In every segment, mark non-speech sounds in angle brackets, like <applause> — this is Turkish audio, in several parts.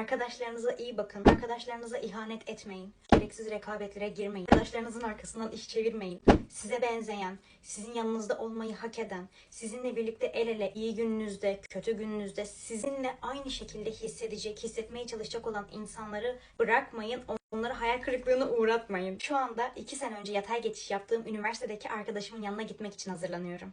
Arkadaşlarınıza iyi bakın. Arkadaşlarınıza ihanet etmeyin. Gereksiz rekabetlere girmeyin. Arkadaşlarınızın arkasından iş çevirmeyin. Size benzeyen, sizin yanınızda olmayı hak eden, sizinle birlikte el ele iyi gününüzde, kötü gününüzde sizinle aynı şekilde hissedecek, hissetmeye çalışacak olan insanları bırakmayın. Onları hayal kırıklığına uğratmayın. Şu anda iki sene önce yatay geçiş yaptığım üniversitedeki arkadaşımın yanına gitmek için hazırlanıyorum.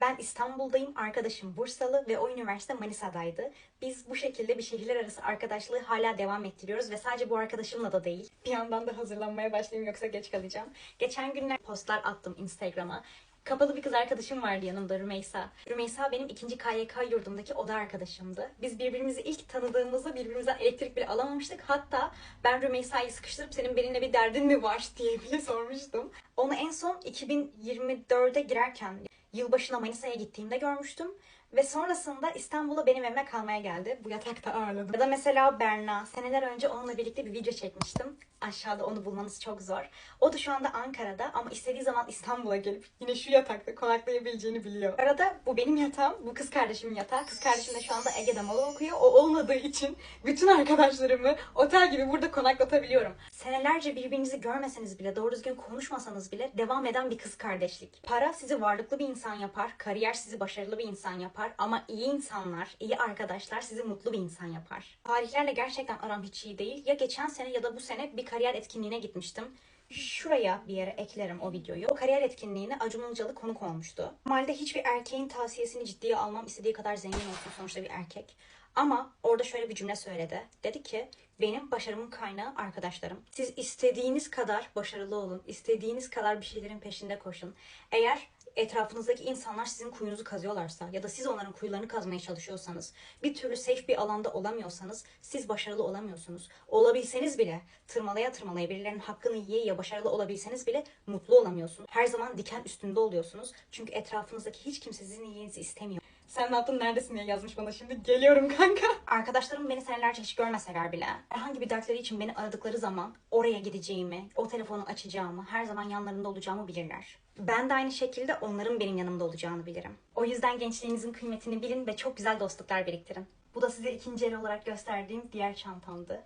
Ben İstanbul'dayım, arkadaşım Bursalı ve o üniversite Manisa'daydı. Biz bu şekilde bir şehirler arası arkadaşlığı hala devam ettiriyoruz ve sadece bu arkadaşımla da değil. Bir yandan da hazırlanmaya başlayayım yoksa geç kalacağım. Geçen günler postlar attım Instagram'a. Kapalı bir kız arkadaşım vardı yanımda Rümeysa. Rümeysa benim ikinci KYK yurdumdaki oda arkadaşımdı. Biz birbirimizi ilk tanıdığımızda birbirimizden elektrik bile alamamıştık. Hatta ben Rümeysa'yı sıkıştırıp senin benimle bir derdin mi var <laughs> diye bile sormuştum. Onu en son 2024'e girerken yılbaşına Manisa'ya gittiğimde görmüştüm. Ve sonrasında İstanbul'a benim evime kalmaya geldi. Bu yatakta ağırladım. Ya da mesela Berna. Seneler önce onunla birlikte bir video çekmiştim. Aşağıda onu bulmanız çok zor. O da şu anda Ankara'da ama istediği zaman İstanbul'a gelip yine şu yatakta konaklayabileceğini biliyor. Arada bu benim yatağım, bu kız kardeşimin yatağı. Kız kardeşim de şu anda Ege'de mola okuyor. O olmadığı için bütün arkadaşlarımı otel gibi burada konaklatabiliyorum. Senelerce birbirinizi görmeseniz bile, doğru düzgün konuşmasanız bile devam eden bir kız kardeşlik. Para sizi varlıklı bir insan yapar, kariyer sizi başarılı bir insan yapar ama iyi insanlar, iyi arkadaşlar sizi mutlu bir insan yapar. Tarihlerle gerçekten aram hiç iyi değil. Ya geçen sene ya da bu sene bir kariyer etkinliğine gitmiştim. Şuraya bir yere eklerim o videoyu. O kariyer etkinliğine Acun Ilıcalı konuk olmuştu. Normalde hiçbir erkeğin tavsiyesini ciddiye almam. istediği kadar zengin olsun sonuçta bir erkek. Ama orada şöyle bir cümle söyledi. Dedi ki benim başarımın kaynağı arkadaşlarım. Siz istediğiniz kadar başarılı olun. istediğiniz kadar bir şeylerin peşinde koşun. Eğer etrafınızdaki insanlar sizin kuyunuzu kazıyorlarsa ya da siz onların kuyularını kazmaya çalışıyorsanız, bir türlü safe bir alanda olamıyorsanız siz başarılı olamıyorsunuz. Olabilseniz bile tırmalaya tırmalaya birilerinin hakkını yiye yiye başarılı olabilseniz bile mutlu olamıyorsunuz. Her zaman diken üstünde oluyorsunuz. Çünkü etrafınızdaki hiç kimse sizin iyiliğinizi istemiyor. Sen ne yaptın neredesin diye yazmış bana şimdi. Geliyorum kanka. Arkadaşlarım beni senelerce hiç görmeseler bile herhangi bir dertleri için beni aradıkları zaman oraya gideceğimi, o telefonu açacağımı, her zaman yanlarında olacağımı bilirler. Ben de aynı şekilde onların benim yanımda olacağını bilirim. O yüzden gençliğinizin kıymetini bilin ve çok güzel dostluklar biriktirin. Bu da size ikinci el olarak gösterdiğim diğer çantamdı.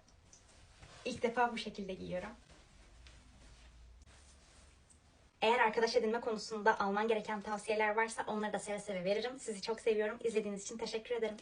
İlk defa bu şekilde giyiyorum. Eğer arkadaş edinme konusunda alman gereken tavsiyeler varsa onları da seve seve veririm. Sizi çok seviyorum. İzlediğiniz için teşekkür ederim.